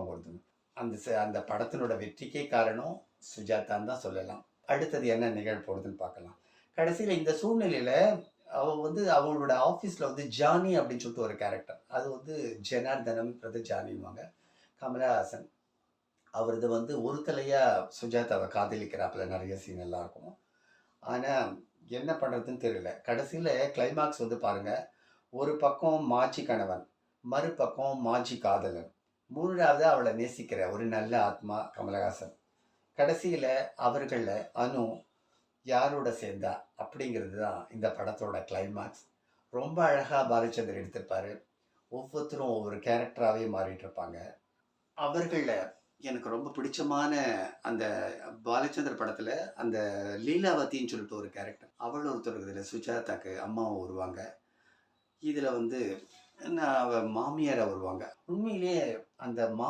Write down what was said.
ஞாபகம் வருது அந்த ச- அந்த படத்தினோட வெற்றிக்கே காரணம் சுஜாதான்னு தான் சொல்லலாம். அடுத்தது என்ன நிகழ்வு போடுதுன்னு பார்க்கலாம். கடைசியில் இந்த சூழ்நிலையில் அவ வந்து அவங்களோட ஆஃபீஸில் வந்து ஜானி அப்படின்னு சொல்லிட்டு ஒரு கேரக்டர் அது வந்து ஜனார்தனம்ன்றது ஜானிவாங்க கமலஹாசன். அவரது வந்து ஒரு தலையாக சுஜாதாவை காதலிக்கிறாப்புல நிறைய சீன் எல்லாம் இருக்கும். ஆனால் என்ன பண்ணுறதுன்னு தெரியல. கடைசியில் கிளைமாக்ஸ் வந்து பாருங்கள் ஒரு பக்கம் மாஜி கணவன் மறுபக்கம் மாஜி காதலன். மூன்றாவது அவளை நேசிக்கிற ஒரு நல்ல ஆத்மா கமலஹாசன். கடைசியில் அவர்களில் அனு யாரோட சேர்ந்தா அப்படிங்கிறது தான் இந்த படத்தோட கிளைமாக்ஸ் ரொம்ப அழகாக பாலச்சந்தர் எடுத்திருப்பார். ஒவ்வொருத்தரும் ஒவ்வொரு கேரக்டராகவே மாறிட்டு இருப்பாங்க. அவர்களில் எனக்கு ரொம்ப பிடிச்சமான அந்த பாலச்சந்தர் படத்தில் அந்த லீலாவதின்னு சொல்லிட்டு ஒரு கேரக்டர் அவள் ஒருத்தர் இதில் சுஜாதாக்கு அம்மாவும் வருவாங்க. இதில் வந்து மாமியாரை வருவாங்க உண்மையிலேயே அந்த மா